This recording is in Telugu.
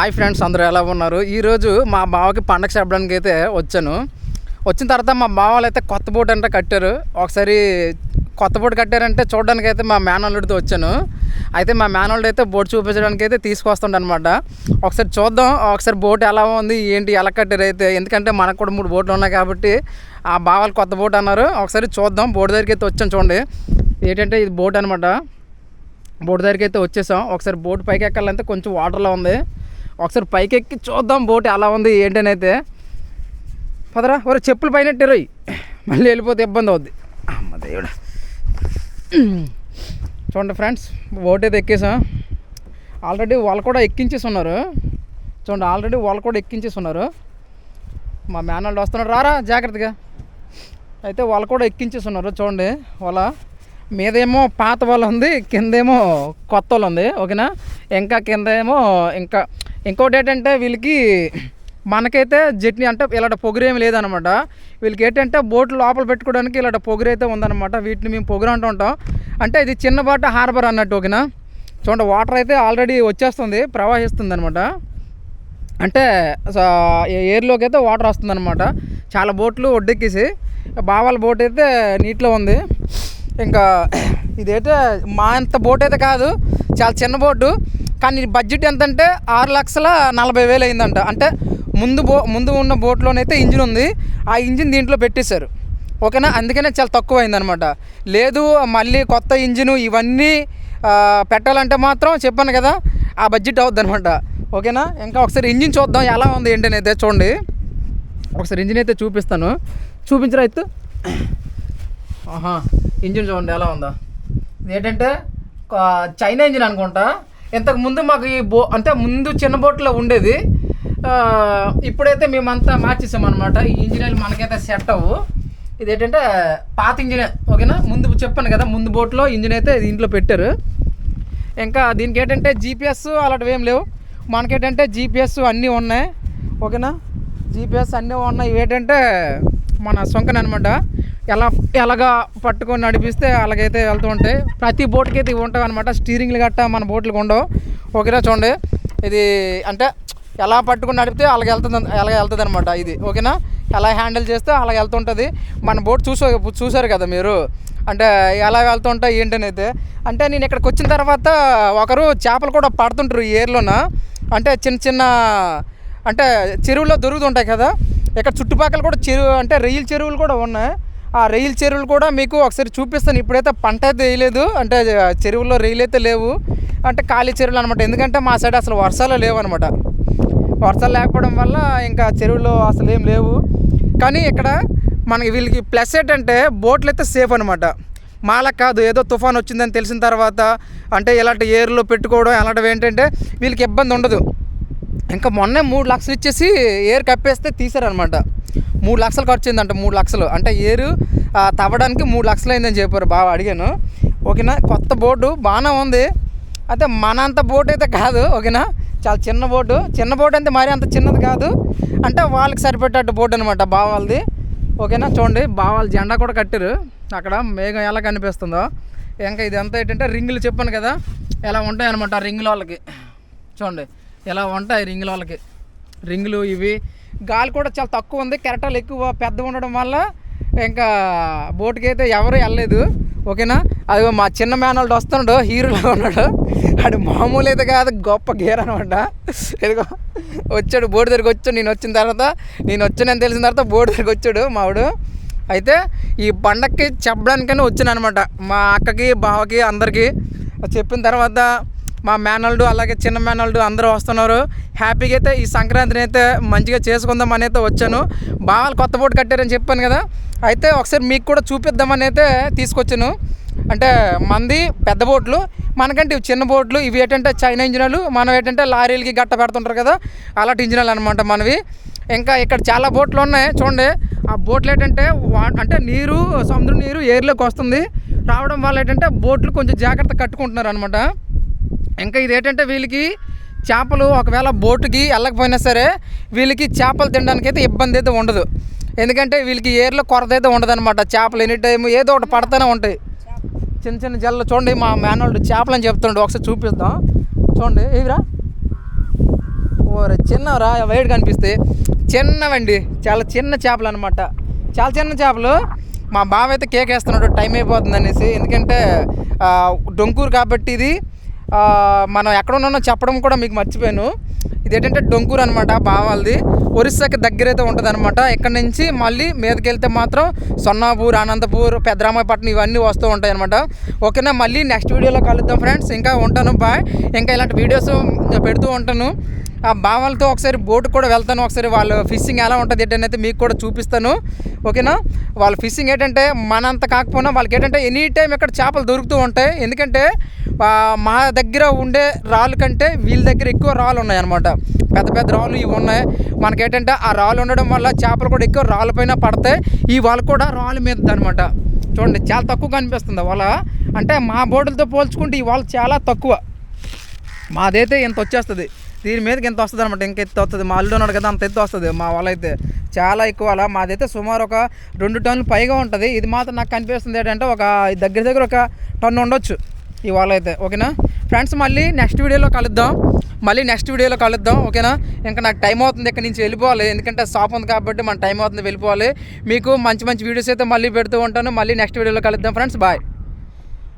Hi friends అందరూ ఎలా ఉన్నారు? ఈరోజు మా బావకి పండగ చెప్పడానికి అయితే వచ్చాను. వచ్చిన తర్వాత మా బావలు అయితే కొత్త బోట్ అంటే కట్టారు. ఒకసారి కొత్త బోట్ కట్టారంటే చూడడానికి అయితే మా మేనల్లుడితో వచ్చాను. అయితే మా మేనల్డ్ అయితే బోట్ చూపించడానికి అయితే తీసుకొస్తుండనమాట ఒకసారి చూద్దాం ఒకసారి బోట్ ఎలా ఉంది ఏంటి ఎలా కట్టారు అయితే. ఎందుకంటే మనకు కూడా మూడు బోట్లు ఉన్నాయి కాబట్టి ఆ బావలు కొత్త బోట్ అన్నారు. ఒకసారి చూద్దాం బోట్ దగ్గరికి అయితే వచ్చాను చూడండి. ఏంటంటే ఇది బోట్ అనమాట బోట్ దగ్గరికి అయితే వచ్చేసాం. ఒకసారి బోట్ పైకి ఎక్కాలంటే కొంచెం వాటర్లో ఉంది. ఒకసారి పైకి ఎక్కి చూద్దాం బోట్ ఎలా ఉంది ఏంటని అయితే పదరా ఒరే చెప్పులు పైన రోయ్ మళ్ళీ వెళ్ళిపోతే ఇబ్బంది అవుద్ది. అమ్మ దేవుడా. చూడండి ఫ్రెండ్స్ బోట్ అయితే ఎక్కేసాం. ఆల్రెడీ వాళ్ళు కూడా ఎక్కించేసి ఉన్నారు. చూడండి ఆల్రెడీ వాళ్ళు కూడా ఎక్కించేసి ఉన్నారు. మా మేనల్డ్ వస్తున్నారు రారా జాగ్రత్తగా. అయితే వాళ్ళు కూడా ఎక్కించేసి ఉన్నారు చూడండి. వాళ్ళ మీదేమో పాత వాళ్ళ ఉంది కిందేమో కొత్త వాళ్ళు ఉంది ఓకేనా? ఇంకా కిందేమో ఇంకా ఇంకోటి ఏంటంటే వీళ్ళకి మనకైతే జట్నీ అంటే ఇలాంటి పొగరేం లేదనమాట. వీళ్ళకి ఏంటంటే బోట్లు లోపల పెట్టుకోవడానికి ఇలాంటి పొగరైతే అయితే ఉందన్నమాట వీటిని మేము పొగరు అంటూ ఉంటాం. అంటే ఇది చిన్నబాట హార్బర్ అన్నట్టు ఓకేనా? చూడండి వాటర్ అయితే ఆల్రెడీ వచ్చేస్తుంది ప్రవహిస్తుంది అనమాట అంటే ఎయిర్లోకి అయితే వాటర్ వస్తుంది అనమాట చాలా బోట్లు ఒడ్డెక్కేసి బావాల బోట్ అయితే నీటిలో ఉంది. ఇంకా ఇదైతే మా అంత బోట్ అయితే కాదు చాలా చిన్న బోటు. కానీ బడ్జెట్ ఎంత అంటే ఆరు లక్షల నలభై వేలు అయిందంట. అంటే ముందు బో ముందు ఉన్న బోట్లోనైతే ఇంజిన్ ఉంది. ఆ ఇంజిన్ దీంట్లో పెట్టేశారు. ఓకేనా? అందుకనే చాలా తక్కువ అయిందనమాట లేదు మళ్ళీ కొత్త ఇంజిన్ ఇవన్నీ పెట్టాలంటే మాత్రం చెప్పాను కదా ఆ బడ్జెట్ అవుద్ది అనమాట ఓకేనా? ఇంకా ఒకసారి ఇంజిన్ చూద్దాం ఎలా ఉంది ఏంటని అయితే చూడండి. ఒకసారి ఇంజిన్ అయితే చూపిస్తాను. చూపించరా అయితే ఆహా ఇంజిన్ చూడండి ఎలా ఉందా. ఏంటంటే చైనా ఇంజిన్ అనుకుంటా. ఇంతకు ముందు మాకు ఈ బో అంటే ముందు చిన్న బోట్లో ఉండేది. ఇప్పుడైతే మేమంతా మార్చేసాం అనమాట ఈ ఇంజనీర్లు మనకైతే సెట్ అవ్వు. ఇది ఏంటంటే పాత ఇంజనీర్ ఓకేనా? ముందు చెప్పాను కదా ముందు బోట్లో ఇంజిన్ అయితే దీంట్లో పెట్టారు. ఇంకా దీనికి ఏంటంటే జీపీఎస్ అలాంటివి ఏం లేవు. మనకేంటంటే జీపీఎస్ అన్నీ ఉన్నాయి. ఓకేనా? జీపీఎస్ అన్నీ ఉన్నాయి. ఏంటంటే మన సొంకన అనమాట ఎలా ఎలాగా పట్టుకొని నడిపిస్తే అలాగైతే వెళ్తూ ఉంటాయి. ప్రతి బోట్కి అయితే ఇవి ఉంటాయి అనమాట స్టీరింగ్లు గట్టా మన బోట్లకు ఉండవు. ఓకేనా చూడండి. ఇది అంటే ఎలా పట్టుకుని నడిపితే అలాగ వెళ్తుంది అలాగ వెళ్తుంది అనమాట ఇది. ఓకేనా? ఎలా హ్యాండిల్ చేస్తే అలాగ వెళ్తుంటుంది మన బోట్ చూసా చూసారు కదా మీరు? అంటే ఎలా వెళ్తుంటాయి ఏంటని అయితే అంటే నేను ఇక్కడికి వచ్చిన తర్వాత ఒకరు చేపలు కూడా పడుతుంటారు ఈ ఏర్లోన? అంటే చిన్న చిన్న అంటే చెరువులో దొరుకుతుంటాయి కదా? ఇక్కడ చుట్టుపక్కల కూడా చెరువు అంటే రెయిల్ చెరువులు కూడా ఉన్నాయి. ఆ రైలు చెరువులు కూడా మీకు ఒకసారి చూపిస్తాను. ఇప్పుడైతే పంట అయితే వేయలేదు. అంటే చెరువుల్లో రైలు అయితే లేవు. అంటే ఖాళీ చెరువులు అనమాట ఎందుకంటే మా సైడ్ అసలు వర్షాలు లేవు అనమాట వర్షాలు లేకపోవడం వల్ల ఇంకా చెరువులో అసలు ఏం లేవు. కానీ ఇక్కడ మనకి వీళ్ళకి ప్లస్ ఏంటంటే బోట్లు అయితే సేఫ్ అనమాట మాలకు కాదు ఏదో తుఫాన్ వచ్చిందని తెలిసిన తర్వాత అంటే ఇలాంటి ఏర్లో పెట్టుకోవడం అలాంటివి ఏంటంటే వీళ్ళకి ఇబ్బంది ఉండదు. ఇంకా మొన్నే మూడు లక్షలు ఇచ్చేసి ఏర్ కప్పేస్తే తీసారనమాట మూడు లక్షలు ఖర్చు అయిందంట మూడు లక్షలు. అంటే ఏరు తవ్వడానికి మూడు లక్షలు అయిందని చెప్పారు బాగా అడిగాను. ఓకేనా? కొత్త బోటు బాగానే ఉంది. అయితే మన అంత బోట్ అయితే కాదు ఓకేనా? చాలా చిన్న బోటు చిన్న బోట్ అంటే మరీ అంత చిన్నది కాదు. అంటే వాళ్ళకి సరిపెట్టేట్టు బోట్ అనమాట బావాలది. ఓకేనా? చూడండి బావాల జెండా కూడా కట్టారు. అక్కడ మేఘం ఎలా కనిపిస్తుందో. ఇంకా ఇదంతా ఏంటంటే రింగులు చెప్పాను కదా ఎలా ఉంటాయి అనమాట రింగుల వాళ్ళకి చూడండి ఎలా ఉంటాయి రింగుల వాళ్ళకి రింగులు ఇవి. గాలి కూడా చాలా తక్కువ ఉంది. కెరటాలు ఎక్కువ పెద్ద ఉండడం వల్ల ఇంకా బోట్కి అయితే ఎవరు వెళ్ళలేదు. ఓకేనా? అది మా చిన్న మేనల్డ్ వస్తున్నాడు. హీరోలో ఉన్నాడు. అది మామూలు అయితే కాదు గొప్ప గేర్ అనమాట ఇదిగో వచ్చాడు బోర్డు దగ్గరికి వచ్చాడు. నేను వచ్చిన తర్వాత నేను వచ్చానని తెలిసిన తర్వాత బోర్డు దగ్గరికి వచ్చాడు మావాడు అయితే ఈ పండక్కి చెప్పడానికైనా వచ్చాను అనమాట మా అక్కకి బావకి అందరికీ. చెప్పిన తర్వాత మా మేనల్డు అలాగే చిన్న మేనల్డు అందరూ వస్తున్నారు. హ్యాపీగా అయితే ఈ సంక్రాంతిని అయితే మంచిగా చేసుకుందాం అని అయితే వచ్చాను. బాగా కొత్త బోట్ కట్టారని చెప్పాను కదా. అయితే ఒకసారి మీకు కూడా చూపిద్దామని అయితే తీసుకొచ్చాను. అంటే మంది పెద్ద బోట్లు మనకంటే ఇవి చిన్న బోట్లు ఇవి ఏంటంటే చైనా ఇంజనీర్లు మనం ఏంటంటే లారీలకి గట్ట పెడుతుంటారు కదా అలాంటి ఇంజనీర్లు అనమాట మనవి. ఇంకా ఇక్కడ చాలా బోట్లు ఉన్నాయి చూడండి. ఆ బోట్లు ఏంటంటే వా అంటే నీరు సముద్రం నీరు ఏర్లోకి వస్తుంది. రావడం వల్ల ఏంటంటే బోట్లు కొంచెం జాగ్రత్త కట్టుకుంటున్నారు అనమాట ఇంకా ఇది ఏంటంటే వీళ్ళకి చేపలు ఒకవేళ బోటుకి వెళ్ళకపోయినా సరే వీళ్ళకి చేపలు తినడానికి అయితే ఇబ్బంది అయితే ఉండదు. ఎందుకంటే వీళ్ళకి ఏర్లో కొరత అయితే ఉండదు అనమాట చేపలు ఎనీ టైం ఏదో ఒకటి పడుతూనే ఉంటాయి. చిన్న చిన్న జల్లు చూడండి మా మేనోళ్ళు చేపలు అని చెప్తుండే. ఒకసారి చూపిస్తాం చూడండి ఇవిరా ఓరే చిన్నవరా? వైడ్ కనిపిస్తే. చిన్నవండి. చాలా చిన్న చేపలు అనమాట చాలా చిన్న చేపలు. మా బావ అయితే కేక్ వేస్తున్నాడు. టైం అయిపోతుంది అనేసి. ఎందుకంటే డొంకూరు కాబట్టి ఇది మనం ఎక్కడ ఉన్నానో చెప్పడం కూడా మీకు మర్చిపోయాను. ఇది ఏంటంటే డొంకూరు అనమాట బావాలది. ఒరిస్సాకి దగ్గర అయితే ఉంటుంది అనమాట ఇక్కడ నుంచి మళ్ళీ మీదకి వెళ్తే మాత్రం సొన్నాపూర్ అనంతపూర్ పెద్దరామాయపట్నం ఇవన్నీ వస్తూ ఉంటాయి అనమాట ఓకేనా? మళ్ళీ నెక్స్ట్ వీడియోలో కలుద్దాం ఫ్రెండ్స్. ఇంకా ఉంటాను. బాయ్. ఇంకా ఇలాంటి వీడియోస్ పెడుతూ ఉంటాను. ఆ బావలతో ఒకసారి బోట్ కూడా వెళ్తాను. ఒకసారి వాళ్ళు ఫిషింగ్ ఎలా ఉంటుంది ఏంటనేది మీకు కూడా చూపిస్తాను. ఓకేనా? వాళ్ళ ఫిషింగ్ ఏంటంటే మనంత కాకపోయినా వాళ్ళకి ఏంటంటే ఎనీ టైం ఇక్కడ చేపలు దొరుకుతూ ఉంటాయి. ఎందుకంటే మా దగ్గర ఉండే రాళ్ళు కంటే వీళ్ళ దగ్గర ఎక్కువ రాళ్ళు ఉన్నాయి అనమాట పెద్ద పెద్ద రాళ్ళు ఇవి ఉన్నాయి. మనకేంటంటే ఆ రాళ్ళు ఉండడం వల్ల చేపలు కూడా ఎక్కువ రాళ్ళ పైన పడతాయి. ఈ వాళ్ళు కూడా రాళ్ళ మీద అనమాట చూడండి చాలా తక్కువ కనిపిస్తుంది వాళ్ళ అంటే మా బోటులతో పోల్చుకుంటే ఈ వాళ్ళు చాలా తక్కువ. మాదైతే ఇంత వచ్చేస్తుంది. దీని మీదకి ఇంత వస్తుంది అనమాట ఇంక ఎత్తు వస్తుంది. మా అల్లుడు ఉన్నాడు కదా అంత ఎత్తు వస్తుంది మా వాళ్ళైతే. చాలా ఎక్కువ. అలా మాదైతే సుమారు ఒక రెండు టన్నులు పైగా ఉంటుంది. ఇది మాత్రం నాకు కనిపిస్తుంది ఏంటంటే ఒక దగ్గర దగ్గర ఒక టన్ను ఉండొచ్చు. ఇవాళ అయితే ఓకేనా? ఫ్రెండ్స్ మళ్ళీ నెక్స్ట్ వీడియోలో కలుద్దాం. మళ్ళీ నెక్స్ట్ వీడియోలో కలుద్దాం ఓకేనా? ఇంకా నాకు టైం అవుతుంది ఇక్కడ నుంచి వెళ్ళిపోవాలి. ఎందుకంటే షాప్ ఉంది కాబట్టి మన టైం అవుతుంది వెళ్ళిపోవాలి. మీకు మంచి మంచి వీడియోస్ అయితే మళ్ళీ పెడుతూ ఉంటాను. మళ్ళీ నెక్స్ట్ వీడియోలో కలుద్దాం ఫ్రెండ్స్. బాయ్